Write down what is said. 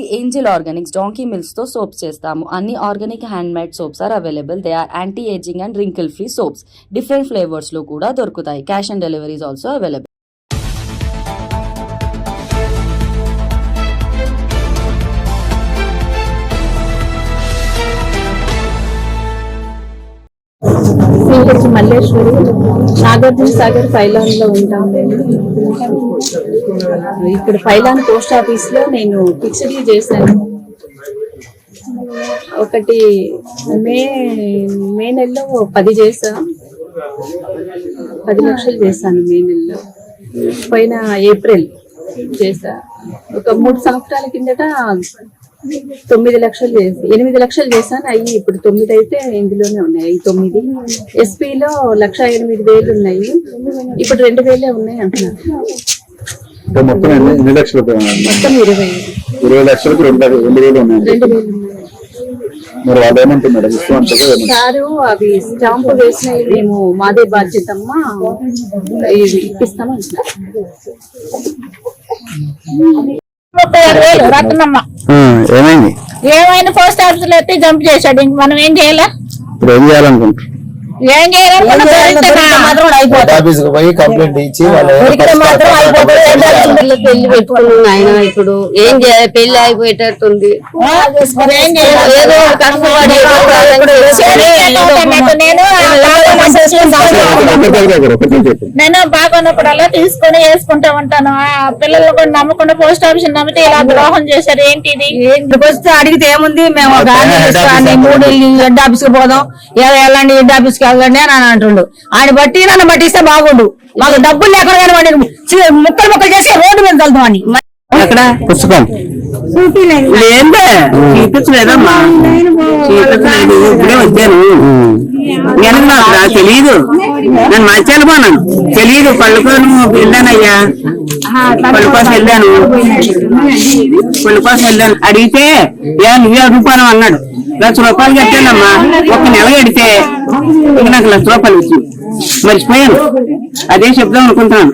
Angel Organics donkey మిల్స్తో soaps చేస్తాము. అన్ని organic hand made soaps are available. They are anti aging and wrinkle free soaps. Different ఫ్లేవర్స్లో కూడా దొరుకుతాయి. Cash on deliveries also available. CH Malleswari Nagarjuna Sagar ఫైలాన్లో ఉంటాం మేము. ఇక్కడ pylon post ఆఫీస్లో నేను ఫిక్స్డ్ చేశాను. ఒకటి మే మే నెలలో పది చేసా పది లక్షలు చేశాను మే నెలలో. పోయిన ఏప్రిల్ చేసా ఒక మూడు సంవత్సరాల కిందట తొమ్మిది లక్షలు చేసి ఎనిమిది లక్షలు చేశాను. అయ్యి ఇప్పుడు తొమ్మిది అయితే ఇందులోనే ఉన్నాయి. అవి తొమ్మిది ఎస్పీలో లక్ష ఎనిమిది వేలు ఉన్నాయి. ఇప్పుడు రెండు వేలే ఉన్నాయి అంటున్నారు అంటే మొత్తం ఎన్ని లక్షలు మొత్తం ఇరవై ఇరవై లక్షలకు రెండు రెండు వేలు ఉన్నాయి. రెండు వేలు ఉన్నాయి. మరి వాళ్ళు ఏమంటున్నారు ఇస్తామంటారు ఏమంటారు? సారు అవి స్టాంపు వేసినవి మేము మాదే బాధ్యతమ్మా ఇప్పిస్తామంటున్నారు ముప్పై ఆరు వేలు రత్నమ్మ. ఏమైంది? ఏమైనా పోస్ట్ ఆఫీస్లో ఎత్తి జంప్ చేశాడు. ఇంక మనం ఏం చేయాలా? ఇప్పుడు ఏం చేయాలనుకుంటారు ఏం చేయాలనుకున్నా ఆఫీస్కు పోయి కంప్లైంట్ ఇచ్చి వాళ్ళు పెళ్ళి పెట్టుకున్నాను ఆయన ఇప్పుడు ఏం చేయాలి పెళ్ళి అయిపోయేటట్టుంది. ఏదో కష్టపడి నేను ఒకటే దగ్గర ఒకటే చెప్పు నేను బాగున్నప్పుడల్లా తీసుకొని వేసుకుంటా ఉంటాను. ఆ పిల్లలు కూడా నమ్మకుండా పోస్ట్ ఆఫీస్ నమ్మితే ఇలా ద్రోహం చేశారు? ఏంటి? వస్తే అడిగితే ఏముంది? మేము మూడు వెళ్ళి హెడ్ ఆఫీస్కి పోదాం. ఎలా వెళ్ళండి? హెడ్ ఆఫీస్కి వెళ్ళండి అని అని అంటుండు. ఆయన బట్టి నన్ను బట్టిస్తే బాగుండు. మాకు డబ్బులు లేకుండా కానీ ముక్కలు ముక్కలు చేసి రోడ్డు మీద వెళ్తాం అని. అక్కడ పుస్తకం. చూపించలేదమ్మా. చూపించలేదు. ఇప్పుడే వచ్చాను. నాకు తెలియదు నేను మర్చాను పోనాను తెలియదు పళ్ళుకోను వెళ్ళానయ్యా. పళ్ళు కోసం వెళ్ళాను. పళ్ళు కోసం వెళ్ళాను. అడిగితే ఏ నువ్వే రూపాయలు అన్నాడు. లక్ష రూపాయలు కట్టానమ్మా. ఒక నెల కడితే ఇక నాకు లక్ష రూపాయలు వచ్చింది మర్చిపోయాను. అదే చెప్దాం అనుకుంటున్నాను.